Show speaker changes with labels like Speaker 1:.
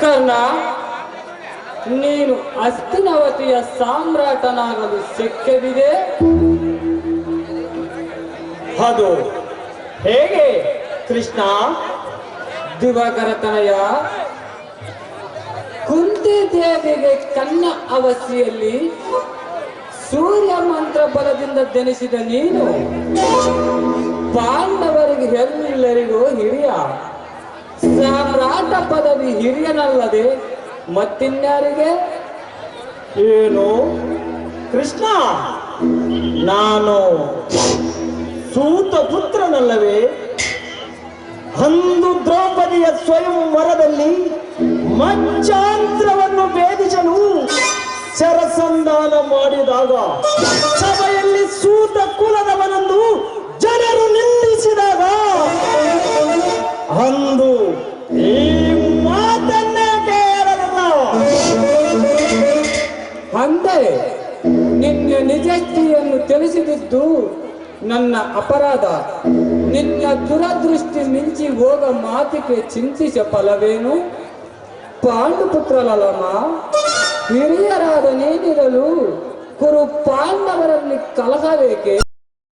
Speaker 1: ಕರ್ಣ ನೀನು ಅಸ್ತಿನವತಿಯ ಸಾಮ್ರಾಟನಾಗಲು ಸಿಕ್ಕವಿದೆ
Speaker 2: ಅದು ಹೇಗೆ ಕೃಷ್ಣ?
Speaker 1: ದಿವಾಕರತನಯ ಕುಂತಿ ದೇವಿಗೆ ಕನ್ನ ಅವಸ್ಥೆಯಲ್ಲಿ ಮಂತ್ರ ಬಲದಿಂದ ಜನಿಸಿದ ನೀನು ಪಾಂಡವರಿಗೆ ಎಲ್ಲರಿಗೂ ಹಿರಿಯ. ಸಾಮ್ರಾಟ ಪದವಿ ಹಿರಿಯನಲ್ಲದೆ ಮತ್ತಿನ್ಯಾರಿಗೆ?
Speaker 2: ಏನು? ಕೃಷ್ಣ, ನಾನು ಸೂತ ಪುತ್ರನಲ್ಲವೇ? ಅಂದು ದ್ರೌಪದಿಯ ಸ್ವಯಂ ವರದಲ್ಲಿ ಭೇದಿಸಲು ಶರಸಂಧಾನ ಮಾಡಿದಾಗ ಸಭೆಯಲ್ಲಿ ಸೂತ ಕುಲದವನನ್ನು ಜನರು ನಿಂದಿಸಿದಾಗ ಅಂದು ಈ ಮಾತನ್ನೇ ಕೇಳಲ್ಲ
Speaker 1: ಅಂದರೆ ನಿನ್ನ ನಿಜಸ್ಥಿತಿಯನ್ನು ತಿಳಿಸಿದಿದ್ದು ನನ್ನ ಅಪರಾಧ. ನಿನ್ನ ದುರದೃಷ್ಟಿ ಮಿಂಚಿ ಹೋಗ ಮಾತಿಗೆ ಚಿಂತಿಸ ಫಲವೇನು ಪಾಂಡುಪುತ್ರಲಲಮ ಹಿರಿಯರಾದ ನೀನಿರಲು ಕುರು ಪಾಂಡವರಲ್ಲಿ ಕಲಹಬೇಕೆ?